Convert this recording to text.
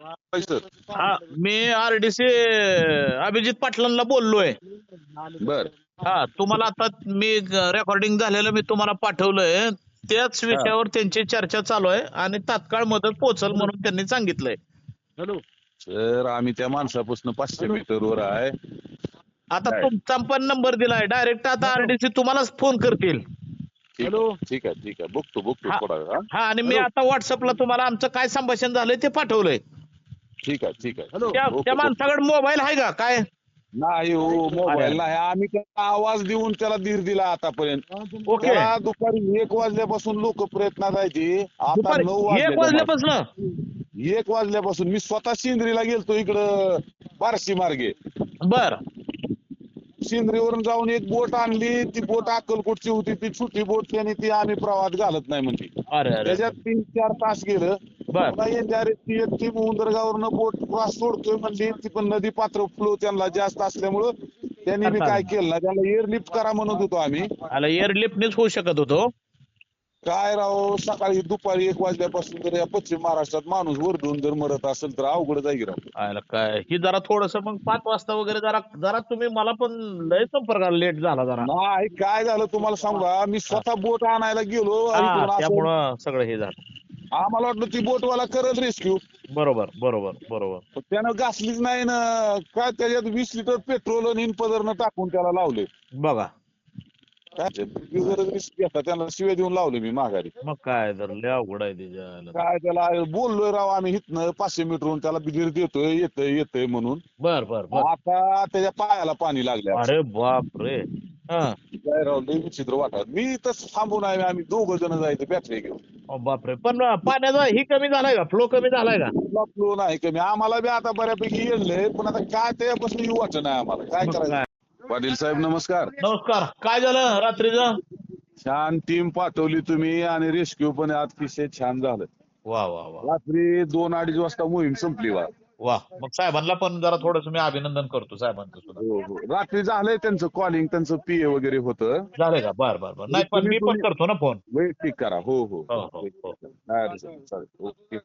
होय सर हा मी आरडीसी अभिजित पाटलांना बोललोय. बर. हा तुम्हाला आता मी रेकॉर्डिंग झालेलं मी तुम्हाला पाठवलंय. त्याच विषयावर त्यांची चर्चा चालू आहे आणि तात्काळ मदत पोहोचल म्हणून त्यांनी सांगितलंय. सर आम्ही त्या माणसापासून पाचशे मीटरवर आहे. आता? तुमचा पण नंबर दिलाय. डायरेक्ट आता आरडीसी तुम्हालाच फोन करतील. आहे ठीक आहे ठीक आहे. बघतो बघतो हा. थोडा वेळ हा. हा आणि मी आता व्हॉट्सअपला तुम्हाला आमचं काय संभाषण झालंय ते पाठवलंय. ठीक आहे ठीक आहे. त्या. माणसाकडे मोबाईल आहे का? काय? नाही हो. मोबाईल नाही. आम्ही त्याला आवाज देऊन त्याला धीर दिला आतापर्यंत. ओके. त्याला दुपारी एक वाजल्यापासून लोक प्रयत्नात आहे आता दुपारी नऊ एक वाजले वाजल्यापासून? एक वाजल्यापासून. मी स्वतः शिंद्रीला गेलतो इकडं बारशी मार्गे. बर. शिंद्रीवरून जाऊन एक बोट आणली. ती बोट अक्कलकोटची होती. ती छोटी बोट त्याने ती आम्ही प्रवाहात घालत नाही अरे अरे. त्याच्यात तीन चार तास गेलं. बर. पुन्हा येणारे ती एक टीम उंदरगावरनं बोट क्रॉस सोडतोय म्हणली ती पण नदी पात्र फ्लो त्यांना जास्त असल्यामुळं त्यांनी बी काय केलं ना त्याला एअर लिफ्ट करा म्हणत होतो आम्ही. आला एअरलिफ्टनेच होऊ शकत होतो. काय राव सकाळी दुपारी एक वाजल्यापासून जर या पश्चिम महाराष्ट्रात माणूस वरडून जर मरत असेल तर अवघड जाईल राव. काय ही जरा थोडस मग पाच वाजता वगैरे जरा जरा तुम्ही मला पण लय संपर्काला लेट झाला जरा. नाही काय झालं तुम्हाला सांगा मी स्वतः बोट आणायला गेलो आणि हा इकडून असं- त्यामुळं सगळं हे झालं. आम्हाला वाटलं ती बोटवाला करत रेस्क्यू बरोबर बरोबर बरोबर. त्यानं घासलीच नाही ना. काय त्याच्यात वीस लिटर पेट्रोल आणि इनपदरनं टाकून त्याला लावले. बघा. काय जर घेता त्यांना शिवे देऊन लावले मी माघारी. मग काय तर लय अवघड आहे त्याच्या काय त्याला बोललोय राव आम्ही इथनं पाचशे मीटरहून त्याला बिधीर देतोय येतोय येतोय म्हणून. बर बर बर. आता त्याच्या पायाला पाणी लागले अरे बाप रे हा. काय राव लय विचित्र वाटत मी तसं थांबून आहे आम्ही दोघ जण जायचं बॅटरी घेऊन. अहो, बापरे. पण पाण्याचा ही कमी झालाय का? फ्लो कमी झालाय का? फ्लो नाही कमी. आम्हाला बी आता बऱ्यापैकी येणलंय पण आता काय त्यापासून येऊ वाटत नाही आम्हाला. काय मग करायचं? काय? पाटील साहेब नमस्कार. नमस्कार. काय झालं रात्रीचं? छान टीम पाठवली तुम्ही आणि रेस्क्यू पण अतिशय छान झालं. वा वा वा. रात्री दोन अडीच वाजता मोहीम संपली वा वा. मग साहेबांना पण जरा थोडस मी अभिनंदन करतो साहेबांचं सुद्धा. हो हो. रात्री झालंय त्यांचं कॉलिंग त्यांचं पीए वगैरे होतं. झालंय का? बर बर बर. नाही पण मी पण करतो ना फोन वैयक्तिक करा. हो हो. हो, हो, हो. चालेल. ओके.